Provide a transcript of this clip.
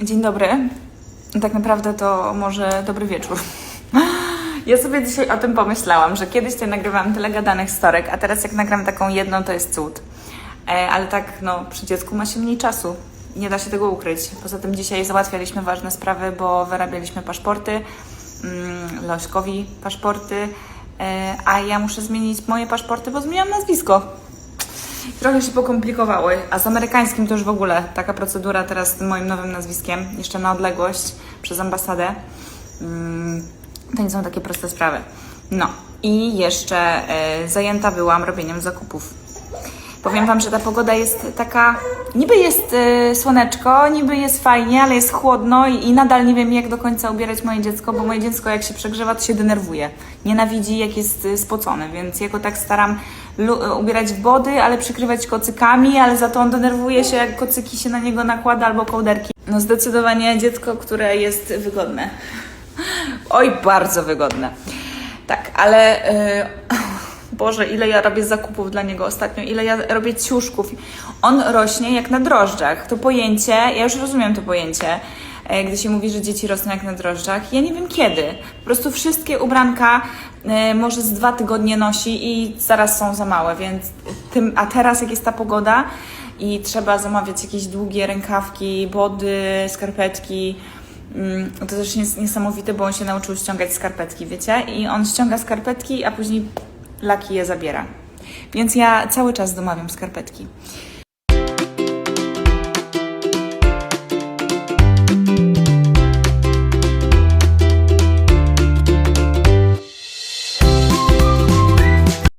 Dzień dobry. Tak naprawdę to może dobry wieczór. Ja sobie dzisiaj o tym pomyślałam, że kiedyś tutaj nagrywałam tyle gadanych storek, a teraz jak nagram taką jedną, to jest cud. E, ale tak, no, przy dziecku ma się mniej czasu. Nie da się tego ukryć. Poza tym dzisiaj załatwialiśmy ważne sprawy, bo wyrabialiśmy paszporty, mm, Lośkowi paszporty, e, a ja muszę zmienić moje paszporty, bo zmieniłam nazwisko. Trochę się pokomplikowało, a z amerykańskim to już w ogóle taka procedura teraz z moim nowym nazwiskiem, jeszcze na odległość przez ambasadę. Mm, To nie są takie proste sprawy. No i jeszcze e, zajęta byłam robieniem zakupów. Powiem Wam, że ta pogoda jest taka, niby jest e, słoneczko, niby jest fajnie, ale jest chłodno i, i nadal nie wiem jak do końca ubierać moje dziecko, bo moje dziecko jak się przegrzewa, to się denerwuje. Nienawidzi jak jest e, spocone, więc ja go tak staram e, ubierać w body, ale przykrywać kocykami, ale za to on denerwuje się jak kocyki się na niego nakłada albo kołderki. No zdecydowanie dziecko, które jest wygodne. Oj, bardzo wygodne. Tak, ale y, Boże, ile ja robię zakupów dla niego ostatnio, ile ja robię ciuszków. On rośnie jak na drożdżach. To pojęcie, ja już rozumiem to pojęcie, e, gdy się mówi, że dzieci rosną jak na drożdżach. Ja nie wiem kiedy. Po prostu wszystkie ubranka e, może z dwa tygodnie nosi i zaraz są za małe, więc tym, a teraz jak jest ta pogoda i trzeba zamawiać jakieś długie rękawki, body, skarpetki, Mm, To też jest niesamowite, bo on się nauczył ściągać skarpetki, wiecie? I on ściąga skarpetki, a później laki je zabiera. Więc ja cały czas domawiam skarpetki.